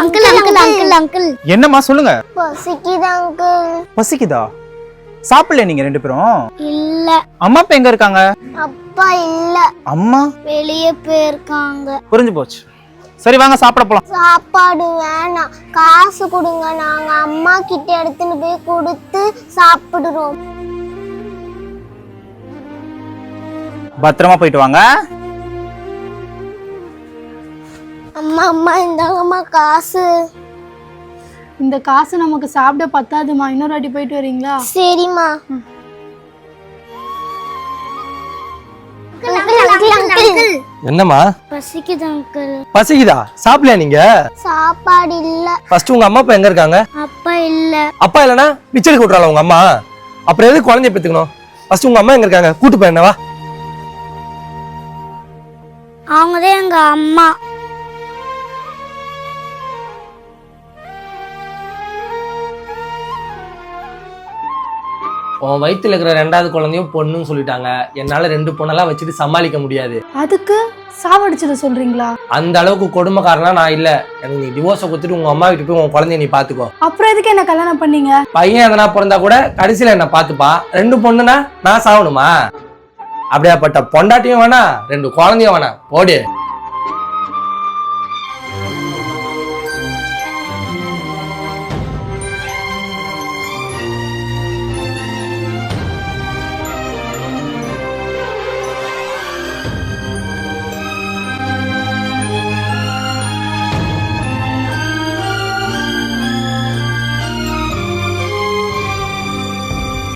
Uncle uncle uncle uncle என்னம்மா சொல்லுங்க? பசிக்குது அங்கிள் பசிக்குதா? சாப்பிடல நீங்க ரெண்டு பேரும்? இல்ல. அம்மா அப்பா எங்க இருக்காங்க? அப்பா இல்ல. அம்மா? வெளியே போயிருக்காங்க. புரிஞ்சு போச்சு. சரி வாங்க சாப்பிட போலாம். சாப்பாடு வேணாம். காசு கொடுங்க. நாங்க அம்மா கிட்ட எடுத்துன்னு போய் கொடுத்து சாப்பிடுறோம். பத்திரமா போயிட்டு வாங்க. அம்மா அம்மா இந்தாங்கம்மா காசு. இந்த காசு நமக்கு சாப்பிட பத்தாதுமா. இன்னொரு வாட்டி போயிட்டு வரீங்களா? சரிம்மா. என்னம்மா? பசிக்குது அங்கிள். பசிக்குதா? சாப்பிடலையா நீங்க? சாப்பாடு இல்ல. ஃபர்ஸ்ட் உங்க அம்மா அப்பா எங்க இருக்காங்க? அப்பா இல்ல. அப்பா இல்லனா பிச்சை கூட்டுறாளா உங்க அம்மா? அப்புறம் எதுக்கு குழந்தைய பெத்துக்கணும்? ஃபர்ஸ்ட் உங்க அம்மா எங்க இருக்காங்க? கூட்டு போய் என்னவா? அவங்கதான் எங்க அம்மா. உன் வயித்துல இருக்கிற ரெண்டாவது குழந்தையும் பொண்ணுன்னு சொல்லிட்டாங்க. என்னால ரெண்டு பொண்ணெல்லாம் வச்சுட்டு சமாளிக்க முடியாது. அதுக்கு சாவடிச்சிட சொல்றீங்களா? அந்த அளவுக்கு கொடுமைக்காரனா நான் இல்ல. எனக்கு நீ டிவோர்ஸை கொடுத்துட்டு உங்க அம்மா வீட்டு போய் உன் குழந்தைய நீ பாத்துக்கோ. அப்புறம் எதுக்கு என்ன கல்யாணம் பண்ணீங்க? பையன் எதனா பிறந்தா கூட கடைசியில என்ன பாத்துப்பா. ரெண்டு பொண்ணுனா நான் சாவணுமா? அப்படியாப்பட்ட பொண்டாட்டியும் வேணாம் ரெண்டு குழந்தையும் வேணாம். போடு.